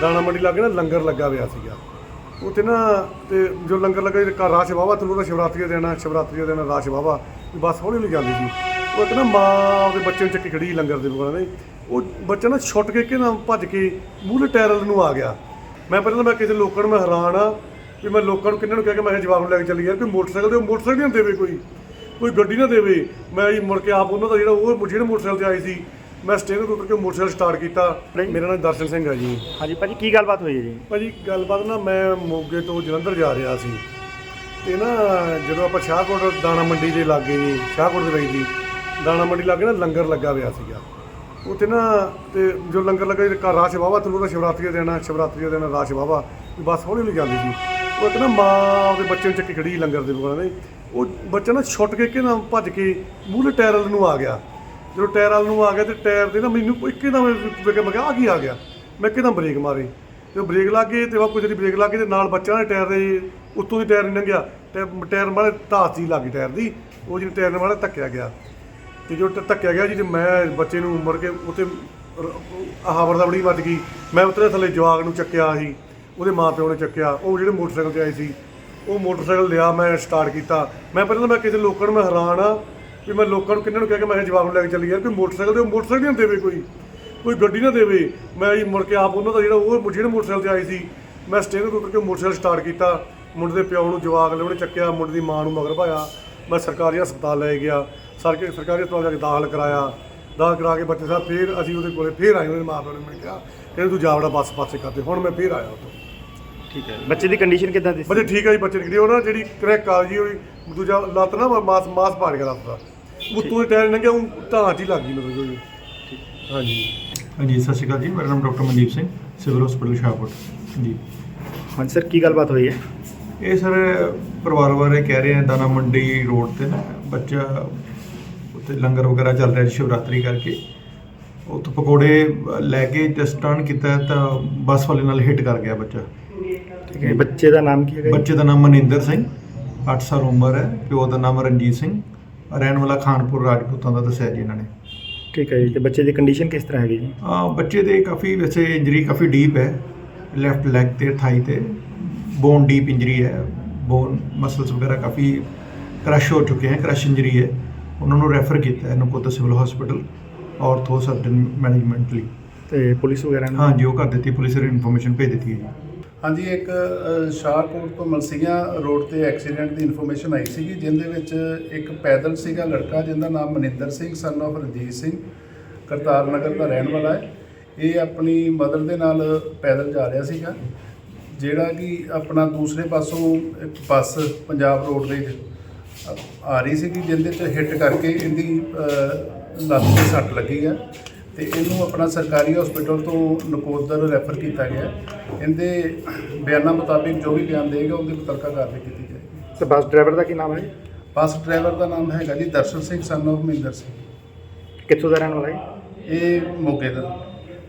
ਦਾਣਾ ਮੰਡੀ ਲਾਗੇ ਨਾ, ਲੰਗਰ ਲੱਗਾ ਹੋਇਆ ਸੀਗਾ। ਉੱਥੇ ਨਾ ਤੇ ਜੋ ਲੰਗਰ ਲੱਗਾ, ਜਿਹੜਾ ਰਾਸ਼ ਵਾਵਾ ਤੁਹਾਨੂੰ ਤਾਂ ਸ਼ਿਵਰਾਤਰੀ ਦਾ ਦਿਨ ਸ਼ਿਵਰਾਤਰੀ ਦਾ ਦਿਨ ਰਾਸ਼ ਵਾਵਾ ਬੱਸ ਹੌਲੀ ਹੌਲੀ ਜਾਂਦੀ ਸੀ। ਉਹ ਇੱਕ ਨਾ ਮਾਂ ਦੇ ਬੱਚੇ ਨੂੰ ਚੱਕੀ ਖੜੀ ਲੰਗਰ ਦੇ ਕੋਲ ਨੇ ਉਹ ਬੱਚਾ ਨਾ ਛੁੱਟ ਕੇ ਕਿ ਨਾ ਭੱਜ ਕੇ ਮੂਹਰੇ ਟਾਇਰ ਨੂੰ ਆ ਗਿਆ। ਮੈਂ ਪਹਿਲਾਂ ਮੈਂ ਕਿਸੇ ਲੋਕਾਂ ਨੂੰ, ਮੈਂ ਹੈਰਾਨ ਆ, ਵੀ ਮੈਂ ਲੋਕਾਂ ਨੂੰ ਕਿੰਨਾਂ ਨੂੰ ਕਹਿ ਕੇ ਮੈਂ ਕਿਹਾ ਜਵਾਬ ਨੂੰ ਲੈ ਕੇ ਚੱਲੀ ਯਾਰ, ਕੋਈ ਮੋਟਰਸਾਈਕਲ ਦੇ ਮੋਟਰਸਾਈਕਲ ਨਾ ਦੇਵੇ ਕੋਈ। ਕੋਈ ਗੱਡੀ ਨਾ ਦੇਵੇ। ਮੈਂ ਮੁੜ ਕੇ ਆਪ ਉਹਨਾਂ ਦਾ ਜਿਹੜਾ ਉਹ, ਜਿਹੜੇ ਮੋਟਰਸਾਈਕਲ ਤੇ ਆਏ ਸੀ ਮੈਂ ਸਟੇਰਿੰਗ ਤੋਂ ਉੱਤਰ ਕੇ ਮੋਟਰਸਾਈਕਲ ਸਟਾਰਟ ਕੀਤਾ। ਮੇਰਾ ਨਾਮ ਦਰਸ਼ਨ ਸਿੰਘ ਹੈ ਜੀ। ਹਾਂਜੀ ਭਾਜੀ ਕੀ ਗੱਲਬਾਤ ਹੋਈ ਹੈ ਜੀ? ਭਾਜੀ ਗੱਲਬਾਤ ਨਾ ਮੈਂ ਮੋਗੇ ਤੋਂ ਜਲੰਧਰ ਜਾ ਰਿਹਾ ਸੀ। ਤੇ ਨਾ ਜਦੋਂ ਆਪਾਂ ਸ਼ਾਹਕੋਟ ਦਾਣਾ ਮੰਡੀ ਦੇ ਲਾਗੇ ਜੀ ਸ਼ਾਹਕੋਟ ਦੇ ਵਿੱਚ ਜੀ ਦਾਣਾ ਮੰਡੀ ਲਾਗੇ ਨਾ ਲੰਗਰ ਲੱਗਾ ਹੋਇਆ ਸੀਗਾ। ਉੱਥੇ ਨਾ ਤੇ ਜੋ ਲੰਗਰ ਲੱਗਾ ਜਿਹੜਾ ਰਾਸ਼ ਵਾਵਾ ਤੁਹਾਨੂੰ ਤਾਂ ਸ਼ਿਵਰਾਤਰੀ ਦਾ ਆ ਸ਼ਿਵਰਾਤਰੀ ਦਾ ਦਿਨ ਰਾਸ਼ ਵਾਵਾ ਬੱਸ ਹੌਲੀ ਹੌਲੀ ਜਾਂਦੀ ਸੀ। ਉਹ ਇੱਕ ਨਾ ਮਾਂ ਉਹਦੇ ਬੱਚੇ ਨੂੰ ਚੱਕੀ ਖੜੀ ਲੰਗਰ ਦੇ ਕੋਲ ਨੇ ਉਹ ਬੱਚਾ ਨਾ ਛੁੱਟ ਕੇ ਕਿ ਨਾ ਭੱਜ ਕੇ ਮੂਹਰੇ ਟਾਇਰ ਨੂੰ ਆ ਗਿਆ। ਜਦੋਂ ਟਾਇਰ ਵਾਲ ਨੂੰ ਆ ਗਿਆ ਤੇ ਟਾਇਰ ਦੇ ਨਾ ਮੈਨੂੰ ਇੱਕਦਮ ਵੇਖ ਮੈਂ ਕਿਹਾ ਆ ਕੀ ਆ ਗਿਆ? ਮੈਂ ਇੱਕਦਮ ਬ੍ਰੇਕ ਮਾਰੀ। ਤੇ ਬ੍ਰੇਕ ਲੱਗ ਗਈ ਤੇ ਵਾ ਕੁਝ ਬ੍ਰੇਕ ਲੱਗ ਗਈ ਤੇ ਨਾਲ ਬੱਚਿਆਂ ਨੇ ਟਾਇਰ ਦੇ ਉੱਤੋਂ ਦੀ ਟਾਇਰ ਨਹੀਂ ਲੰਘਿਆ। ਟਾਇਰ ਟਾਇਰ ਮਾਰੇ ਧਾਸ ਜੀ ਲੱਗ ਗਈ ਟਾਇਰ ਦੀ। ਉਹ ਜਿਹੜੀ ਟਾਇਰ ਨਾਲ ਮਾਰੇ ਧੱਕਿਆ ਗਿਆ। ਤੇ ਜੋ ਧੱਕਿਆ ਗਿਆ ਜੀ ਮੈਂ ਬੱਚੇ ਨੂੰ ਮੁੜ ਕੇ ਉੱਥੇ ਆਹਵਰ ਦਾ ਬੜੀ ਵੱਜ ਗਈ। ਮੈਂ ਉਤਰੇ ਥੱਲੇ ਜਵਾਗ ਨੂੰ ਚੱਕਿਆ ਸੀ। ਉਹਦੇ ਮਾਪਿਓ ਨੇ ਚੱਕਿਆ। ਉਹ ਜਿਹੜੇ ਮੋਟਰਸਾਈਕਲ ਤੇ ਆਏ ਸੀ, ਉਹ ਮੋਟਰਸਾਈਕਲ ਲਿਆ ਮੈਂ ਸਟਾਰਟ ਕੀਤਾ। ਮੈਂ ਪਹਿਲਾਂ ਤਾਂ ਮੈਂ ਕਿਸੇ ਲੋਕਾਂ ਨੂੰ ਮੈਂ ਹੈਰਾਨ ਆ। ਵੀ ਮੈਂ ਲੋਕਾਂ ਨੂੰ ਕਿੰਨਾਂ ਨੂੰ ਕਹਿ ਕੇ ਮੈਂ ਨੂੰ ਲੈ ਕੇ ਚੱਲੀ ਯਾਰ ਕੋਈ ਮੋਟਰਸਾਈਕਲ ਤੇ ਮੋਟਰਸਾਈਕਲ ਨਾ ਦੇਵੇ ਕੋਈ। ਕੋਈ ਗੱਡੀ ਨਾ ਦੇਵੇ। ਮੈਂ ਜੀ ਮੁੜ ਕੇ ਆਪ ਉਹਨਾਂ ਦਾ ਜਿਹੜਾ ਉਹ ਜਿਹੜੇ ਮੋਟਰਸਾਈਕਲ ਤੇ ਆਏ ਸੀ ਮੈਂ ਸਟੇਰਿੰਗ ਤੋਂ ਉੱਤਰ ਕੇ ਮੋਟਰਸਾਈਕਲ ਸਟਾਰਟ ਕੀਤਾ। ਮੁੰਡੇ ਦੇ ਪਿਓ ਨੂੰ ਜਵਾਗ ਲੈ ਉਹਨੇ ਚੱਕਿਆ ਮੁੰਡੇ ਦੀ ਮਾਂ ਨੂੰ ਮਗਰ ਭਾਇਆ। ਮੈਂ ਸਰਕਾਰੀ ਹਸਪਤਾਲ ਲੈ ਗਿਆ। ਸਰਕਾਰੀ ਸਰਕਾਰੀ ਹਸਪਤਾਲ ਜਾ ਕੇ ਦਾਖਲ ਕਰਾਇਆ। ਦਾਖਲ ਕਰਾ ਕੇ ਬੱਚੇ ਸਾਹਿਬ ਫੇਰ ਅਸੀਂ ਉਹਦੇ ਕੋਲੇ ਫੇਰ ਆਏ ਉਹਦੇ ਮਾਂ ਪਿਓ ਨੇ ਮੈਨੂੰ ਕਿਹਾ ਕਹਿੰਦੇ ਤੂੰ ਜਾਵੜਾ ਬੱਸ ਪਾਸੇ ਕਰਦੇ। ਹੁਣ ਮੈਂ ਫੇਰ ਆਇਆ ਉੱਥੋਂ। ਠੀਕ ਹੈ। ਬੱਚੇ ਦੀ ਕੰਡੀਸ਼ਨ ਕਿਦਾਂ ਦੀ ਸੀ? ਬੱਚੇ ਠੀਕ ਆ ਜੀ ਬੱਚੇ ਨਿਕਲੀ। ਉਹ ਨਾ ਜਿਹੜੀ ਕਰੈਕ ਆ ਜੀ ਉਹ ਦੂਜਾ ਲੱਤ ਨਾ ਮਾਸ ਮਾਸ ਪਾੜ ਗਿਆ ਲੱਤ ਦਾ। ਉੱਤੋਂ ਦੇ ਟਾਇਰ ਲੰਘਿਆ ਉਹ ਤਾਂ ਹੀ ਲੱਗ ਗਈ ਮਤਲਬ ਕੋਈ ਹਾਂਜੀ। ਹਾਂਜੀ ਸਤਿ ਸ਼੍ਰੀ ਅਕਾਲ ਜੀ ਮੇਰਾ ਨਾਮ doctor Mandeep Singh civil hospital Shahpur ਜੀ। ਹਾਂਜੀ ਸਰ ਕੀ ਗੱਲਬਾਤ ਹੋਈ ਹੈ? ਇਹ ਸਰ ਪਰਿਵਾਰ ਬਾਰੇ ਕਹਿ ਰਹੇ ਆ ਦਾਣਾ ਮੰਡੀ ਰੋਡ ਤੇ ਨਾ ਬੱਚਾ ਉੱਥੇ ਲੰਗਰ ਵਗੈਰਾ ਚੱਲ ਰਿਹਾ ਸੀ ਸ਼ਿਵਰਾਤਰੀ ਕਰਕੇ। ਉੱਥੇ ਪਕੌੜੇ ਲੈ ਕੇ ਜਸਟ ਟਰਨ ਕੀਤਾ ਤਾਂ ਬੱਸ ਵਾਲੇ ਨਾਲ ਹਿੱਟ ਕਰ ਗਿਆ ਬੱਚਾ। ਠੀਕ ਹੈ ਬੱਚੇ ਦਾ ਨਾਮ ਕੀ ਜੀ? ਬੱਚੇ ਦਾ ਨਾਮ ਮਨਿੰਦਰ ਸਿੰਘ 8 ਸਾਲ ਉਮਰ ਹੈ ਪਿਓ ਦਾ ਨਾਮ ਰਣਜੀਤ ਸਿੰਘ। ਰਹਿਣ ਵਾਲਾ ਖਾਨਪੁਰ ਰਾਜਪੂਤਾਂ ਦਾ ਦੱਸਿਆ ਜੀ ਇਹਨਾਂ ਨੇ। ਠੀਕ ਹੈ ਜੀ ਤੇ ਬੱਚੇ ਦੀ ਕੰਡੀਸ਼ਨ ਕਿਸ ਤਰ੍ਹਾਂ ਹੈਗੀ ਜੀ? ਆ ਬੱਚੇ ਦੇ ਕਾਫੀ ਵੈਸੇ ਇੰਜਰੀ ਕਾਫੀ ਡੀਪ ਹੈ। ਲੈਫਟ ਲੈਗ ਤੇ ਥਾਈ ਤੇ ਬੋਨ ਡੀਪ ਇੰਜਰੀ ਹੈ। ਬੋਨ ਮਸਲਸ ਵਗੈਰਾ ਕਾਫੀ ਕ੍ਰਸ਼ ਹੋ ਚੁੱਕੇ ਹਨ ਕ੍ਰਸ਼ ਇੰਜਰੀ ਹੈ। ਉਹਨਾਂ ਨੂੰ ਰੈਫਰ ਕੀਤਾ ਹੈ Nakodar civil hospital ortho surgeon management ਲਈ। ਤੇ ਪੁਲਿਸ ਵਗੈਰਾ ਨੇ? ਹਾਂਜੀ ਉਹ ਕਰ ਦਿੱਤੀ ਪੁਲਿਸ ਨੇ ਇਨਫੋਰਮੇਸ਼ਨ ਭੇਜ ਦਿੱਤੀ ਹੈ ਜੀ। ਹਾਂਜੀ ਇੱਕ ਸ਼ਾਹਕੋਟ ਤੋਂ ਮਲਸੀਆਂ ਰੋਡ ਤੇ ਐਕਸੀਡੈਂਟ ਦੀ ਇਨਫੋਰਮੇਸ਼ਨ ਆਈ ਸੀਗੀ ਜਿਹਦੇ ਵਿੱਚ ਇੱਕ ਪੈਦਲ ਸੀਗਾ ਲੜਕਾ ਜਿਹਦਾ ਨਾਮ ਮਨਿੰਦਰ ਸਿੰਘ ਸਨ of ਰਣਜੀਤ ਸਿੰਘ ਕਰਤਾਰ ਨਗਰ ਦਾ ਰਹਿਣ ਵਾਲਾ ਹੈ। ਇਹ ਆਪਣੀ ਮਦਰ ਦੇ ਨਾਲ ਪੈਦਲ ਜਾ ਰਿਹਾ ਸੀਗਾ ਜਿਹੜਾ ਕਿ ਆਪਣਾ ਦੂਸਰੇ ਪਾਸੋਂ ਇੱਕ ਬੱਸ ਪੰਜਾਬ ਰੋਡਵੇਜ਼ ਅ, ਆ ਰਹੀ ਸੀਗੀ ਜਿਹਦੇ ਚ ਹਿੱਟ ਕਰਕੇ ਇਹਦੀ ਲੱਤ ਤੇ ਸੱਟ ਲੱਗੀ ਹੈ ਤੇ ਇਹਨੂੰ ਆਪਣਾ ਸਰਕਾਰੀ ਹਸਪੀਟਲ ਤੋਂ ਨਕੋਦਰ ਰੈਫਰ ਕੀਤਾ ਗਿਆ ਇਹਦੇ ਬਿਆਨਾਂ ਮੁਤਾਬਿਕ ਜੋ ਵੀ ਬਿਆਨ ਦੇਗਾ ਉਹਦੇ ਮੁਤਲਕਾ ਕਾਰਵਾਈ ਕੀਤੀ ਜਾਏਗੀ। ਤੇ ਬੱਸ ਡਰਾਈਵਰ ਦਾ ਕੀ ਨਾਮ ਹੈ? ਬੱਸ ਡਰਾਈਵਰ ਦਾ ਨਾਮ ਹੈਗਾ ਜੀ ਦਰਸ਼ਨ ਸਿੰਘ ਸਨ of ਮਹਿੰਦਰ ਸਿੰਘ। ਕਿੱਥੋਂ ਦਾ ਰਹਿਣ ਵਾਲਾ ਹੈ? ਇਹ ਮੋਗੇ ਦਾ।